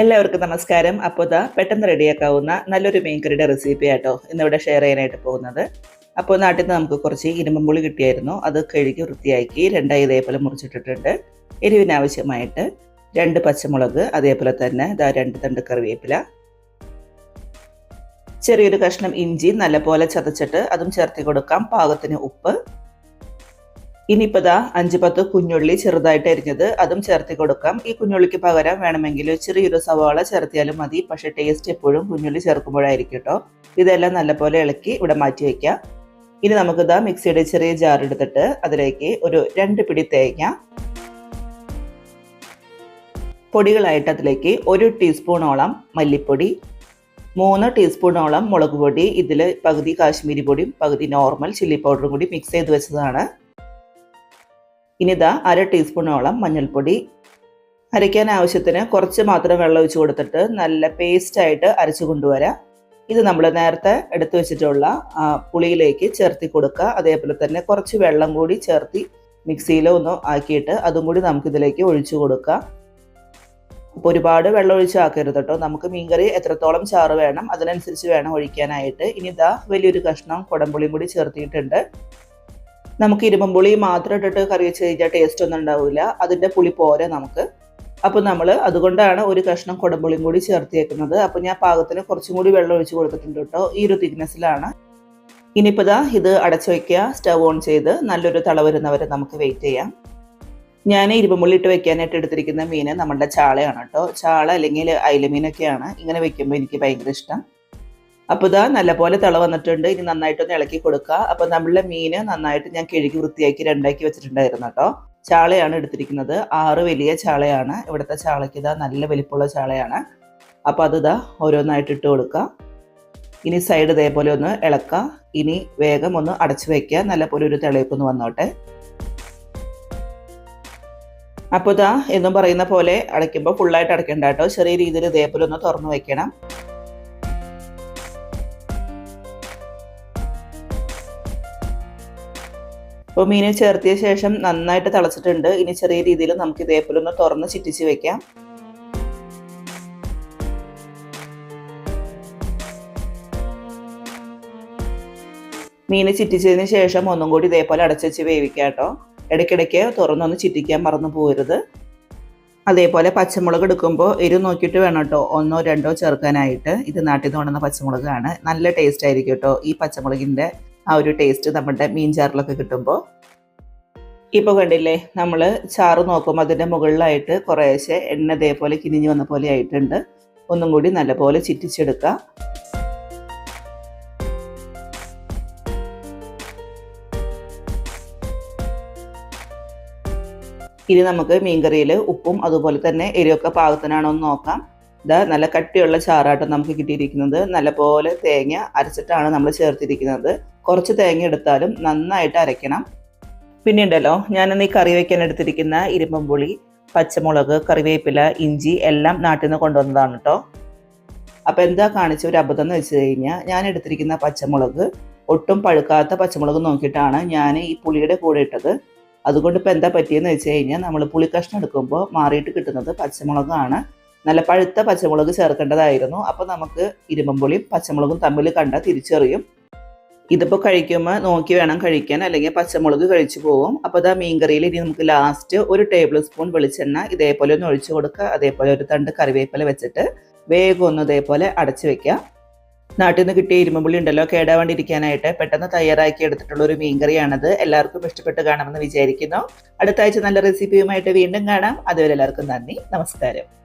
എല്ലാവർക്കും നമസ്കാരം. അപ്പോൾ ഇതാ പെട്ടെന്ന് റെഡിയാക്കാവുന്ന നല്ലൊരു മീൻകറിയുടെ റെസിപ്പി ആട്ടോ ഇന്നിവിടെ ഷെയർ ചെയ്യാനായിട്ട് പോകുന്നത്. അപ്പോൾ നാട്ടിൽ നിന്ന് നമുക്ക് കുറച്ച് ഇരുമ്പുള്ളി കിട്ടിയായിരുന്നു. അത് കഴുകി വൃത്തിയാക്കി രണ്ടായി ഇതേപോലെ മുറിച്ചിട്ടിട്ടുണ്ട്. എരിവിനാവശ്യമായിട്ട് രണ്ട് പച്ചമുളക് അതേപോലെ തന്നെ ഇതാ രണ്ട് തണ്ട് കറിവേപ്പില. ചെറിയൊരു കഷ്ണം ഇഞ്ചി നല്ലപോലെ ചതച്ചിട്ട് അതും ചേർത്തി കൊടുക്കാം. പാകത്തിന് ഉപ്പ്. ഇനിയിപ്പോൾ ദാ അഞ്ച് പത്ത് കുഞ്ഞുള്ളി ചെറുതായിട്ട് അരിഞ്ഞത് അതും ചേർത്തി കൊടുക്കാം. ഈ കുഞ്ഞുള്ളിക്ക് പകരം വേണമെങ്കിൽ ചെറിയൊരു സവാള ചേർത്തിയാലും മതി. പക്ഷെ ടേസ്റ്റ് എപ്പോഴും കുഞ്ഞുള്ളി ചേർക്കുമ്പോഴായിരിക്കും കേട്ടോ ഇതെല്ലാം നല്ലപോലെ ഇളക്കി ഇവിടെ മാറ്റി വയ്ക്കാം ഇനി നമുക്കിതാ മിക്സിയുടെ ചെറിയ ജാർ എടുത്തിട്ട് അതിലേക്ക് ഒരു രണ്ട് പിടി തേങ്ങ പൊടികളായിട്ട് അതിലേക്ക് ഒരു ടീസ്പൂണോളം മല്ലിപ്പൊടി മൂന്ന് ടീസ്പൂണോളം മുളക് പൊടി ഇതിൽ പകുതി കാശ്മീരി പൊടിയും പകുതി നോർമൽ ചില്ലി പൗഡറും കൂടി മിക്സ് ചെയ്ത് വെച്ചതാണ്. ഇനി ഇതാ അര ടീസ്പൂണോളം മഞ്ഞൾപ്പൊടി. അരയ്ക്കാൻ ആവശ്യത്തിന് കുറച്ച് മാത്രം വെള്ളം ഒഴിച്ച് കൊടുത്തിട്ട് നല്ല പേസ്റ്റായിട്ട് അരച്ചു കൊണ്ടുവരാം. ഇത് നമ്മൾ നേരത്തെ എടുത്തു വെച്ചിട്ടുള്ള പുളിയിലേക്ക് ചേർത്തി കൊടുക്കുക. അതേപോലെ തന്നെ കുറച്ച് വെള്ളം കൂടി ചേർത്തി മിക്സിയിലോ ഒന്ന് ആക്കിയിട്ട് അതും കൂടി നമുക്കിതിലേക്ക് ഒഴിച്ചു കൊടുക്കാം അപ്പോൾ ഒരുപാട് വെള്ളം ഒഴിച്ച് ആക്കരുത് കേട്ടോ നമുക്ക് മീൻകറി എത്രത്തോളം ചാറ് വേണം അതിനനുസരിച്ച് വേണം ഒഴിക്കാനായിട്ട്. ഇനി ഇതാ വലിയൊരു കഷ്ണം കുടംപുളിയും കൂടി ചേർത്തിയിട്ടുണ്ട്. നമുക്ക് ഇരുമ്പുളി മാത്രം ഇട്ടിട്ട് കറി വെച്ച് കഴിഞ്ഞാൽ ടേസ്റ്റ് ഒന്നും ഉണ്ടാവില്ല അതിന്റെ പുളി പോരെ നമുക്ക്. അപ്പോൾ നമ്മൾ അതുകൊണ്ടാണ് ഒരു കഷ്ണം കുടമ്പുളിയും കൂടി ചേർത്തിയേക്കുന്നത്. അപ്പോൾ ഞാൻ പാകത്തിന് കുറച്ചും കൂടി വെള്ളം ഒഴിച്ച് കൊടുത്തിട്ടുണ്ട് കേട്ടോ. ഈ ഒരു തിക്നെസ്സിലാണ് ഇനിയിപ്പോൾ ഇതാ ഇത് അടച്ചു വയ്ക്കുക സ്റ്റവ് ഓൺ ചെയ്ത് നല്ലൊരു തള വരുന്നവരെ നമുക്ക് വെയിറ്റ് ചെയ്യാം. ഞാൻ ഇരുമ്പുള്ളി ഇട്ട് വെക്കാനായിട്ട് എടുത്തിരിക്കുന്ന മീൻ നമ്മുടെ ചാളയാണ് കേട്ടോ. ചാള അല്ലെങ്കിൽ അയിലമീനൊക്കെയാണ് ഇങ്ങനെ വെക്കുമ്പോൾ എനിക്ക് ഭയങ്കര ഇഷ്ടം. അപ്പോൾ ഇതാ നല്ലപോലെ തിള വന്നിട്ടുണ്ട്. ഇനി നന്നായിട്ടൊന്ന് ഇളക്കി കൊടുക്കുക. അപ്പോൾ നമ്മളുടെ മീൻ നന്നായിട്ട് ഞാൻ കിഴുകി വൃത്തിയാക്കി രണ്ടാക്കി വെച്ചിട്ടുണ്ടായിരുന്നു കേട്ടോ. ചാളയാണ് എടുത്തിരിക്കുന്നത്. ആറ് വലിയ ചാളയാണ്. ഇവിടുത്തെ ചാളയ്ക്ക് ഇതാ നല്ല വലിപ്പമുള്ള ചാളയാണ്. അപ്പോൾ അത് ഇതാ ഓരോന്നായിട്ട് ഇട്ട് കൊടുക്കുക. ഇനി സൈഡ് ഇതേപോലെ ഒന്ന് ഇളക്കുക. ഇനി വേഗം ഒന്ന് അടച്ചു വയ്ക്കുക നല്ലപോലെ ഒരു തിളയൊക്കെ വന്നോട്ടെ. അപ്പോൾ ഇതാ എന്നും പറയുന്ന പോലെ അടയ്ക്കുമ്പോൾ ഫുള്ളായിട്ട് അടയ്ക്കണ്ട കേട്ടോ. ചെറിയ രീതിയിൽ ഇതേപോലെ ഒന്ന് തുറന്നു വയ്ക്കണം അപ്പോൾ മീൻ ചേർത്തിയ ശേഷം നന്നായിട്ട് തിളച്ചിട്ടുണ്ട്. ഇനി ചെറിയ രീതിയിൽ നമുക്ക് ഇതേപോലെ ഒന്ന് തുറന്ന് ചിറ്റിച്ച് വെക്കാം. മീൻ ചിറ്റിച്ചതിന് ശേഷം ഒന്നും കൂടി ഇതേപോലെ അടച്ചുവെച്ച് വേവിക്കാം കേട്ടോ. ഇടയ്ക്കിടയ്ക്ക് തുറന്നൊന്ന് ചിറ്റിക്കാൻ മറന്നു പോകരുത്. അതേപോലെ പച്ചമുളക് എടുക്കുമ്പോൾ എരി നോക്കിയിട്ട് വേണം കേട്ടോ. ഒന്നോ രണ്ടോ ചേർക്കാനായിട്ട്. ഇത് നാട്ടിൽ നിന്ന് കൊണ്ടുവന്ന പച്ചമുളകാണ്. നല്ല ടേസ്റ്റ് ആയിരിക്കും കേട്ടോ ഈ പച്ചമുളകിന്റെ ആ ഒരു ടേസ്റ്റ് നമ്മുടെ മീൻ ചാറിലൊക്കെ കിട്ടുമ്പോൾ ഇപ്പോൾ കണ്ടില്ലേ നമ്മൾ ചാറ് നോക്കുമ്പോൾ അതിന്റെ മുകളിലായിട്ട് കുറേശ്ശെ എണ്ണ ഇതേപോലെ കിനിഞ്ഞ് വന്ന പോലെ ആയിട്ടുണ്ട്. ഒന്നും കൂടി നല്ലപോലെ ചിറ്റിച്ചെടുക്കുക ഇനി നമുക്ക് മീൻകറിയിൽ ഉപ്പും അതുപോലെ തന്നെ എരിവൊക്കെ പാകത്തിനാണോ എന്ന് നോക്കാം. ഇതാ നല്ല കട്ടിയുള്ള ചാറാട്ടം നമുക്ക് കിട്ടിയിരിക്കുന്നത്. നല്ലപോലെ തേങ്ങ അരച്ചിട്ടാണ് നമ്മൾ ചേർത്തിരിക്കുന്നത്. കുറച്ച് തേങ്ങ എടുത്താലും നന്നായിട്ട് അരയ്ക്കണം. പിന്നെ ഉണ്ടല്ലോ ഞാനിന്ന് ഈ കറി വയ്ക്കാൻ എടുത്തിരിക്കുന്ന ഇരുമ്പുളി പച്ചമുളക് കറിവേപ്പില ഇഞ്ചി എല്ലാം നാട്ടിൽ നിന്ന് കൊണ്ടുവന്നതാണ് കേട്ടോ അപ്പോൾ എന്താ കാണിച്ച ഒരു അബദ്ധം എന്ന് വെച്ച് കഴിഞ്ഞാൽ ഞാൻ എടുത്തിരിക്കുന്ന പച്ചമുളക് ഒട്ടും പഴുക്കാത്ത പച്ചമുളക് നോക്കിയിട്ടാണ് ഞാൻ ഈ പുളിയുടെ കൂടെ ഇട്ടത്. അതുകൊണ്ട് ഇപ്പോൾ എന്താ പറ്റിയെന്ന് വെച്ച് കഴിഞ്ഞാൽ നമ്മൾ പുളി കഷ്ണം എടുക്കുമ്പോൾ മാറിയിട്ട് കിട്ടുന്നത് പച്ചമുളകാണ്. നല്ല പഴുത്ത പച്ചമുളക് ചേർക്കേണ്ടതായിരുന്നു. അപ്പോൾ നമുക്ക് ഇരുമ്പുളിയും പച്ചമുളകും തമ്മിൽ കണ്ട തിരിച്ചറിയും. ഇതിപ്പോൾ കഴിക്കുമ്പോൾ നോക്കി വേണം കഴിക്കാൻ. അല്ലെങ്കിൽ പച്ചമുളക് കഴിച്ചു പോകും അപ്പോൾ ഇതാ മീൻകറിയിൽ ഇനി നമുക്ക് ലാസ്റ്റ് ഒരു ടേബിൾ സ്പൂൺ വെളിച്ചെണ്ണ ഇതേപോലെ ഒന്ന് ഒഴിച്ചു കൊടുക്കുക. അതേപോലെ ഒരു തണ്ട് കറിവേപ്പില വെച്ചിട്ട് വേഗം ഒന്ന് ഇതേപോലെ അടച്ചു വെക്കുക. നാട്ടിൽ നിന്ന് കിട്ടിയ ഇരുമ്പുള്ളി ഉണ്ടല്ലോ കേടാവാണ്ടിരിക്കാനായിട്ട് പെട്ടെന്ന് തയ്യാറാക്കി എടുത്തിട്ടുള്ള ഒരു മീൻകറിയാണത്. എല്ലാവർക്കും ഇഷ്ടപ്പെട്ട് കാണുമെന്ന് വിചാരിക്കുന്നു. അടുത്ത ആഴ്ച നല്ല റെസിപ്പിയുമായിട്ട് വീണ്ടും കാണാം. അതുവരെ എല്ലാവർക്കും നന്ദി. നമസ്കാരം.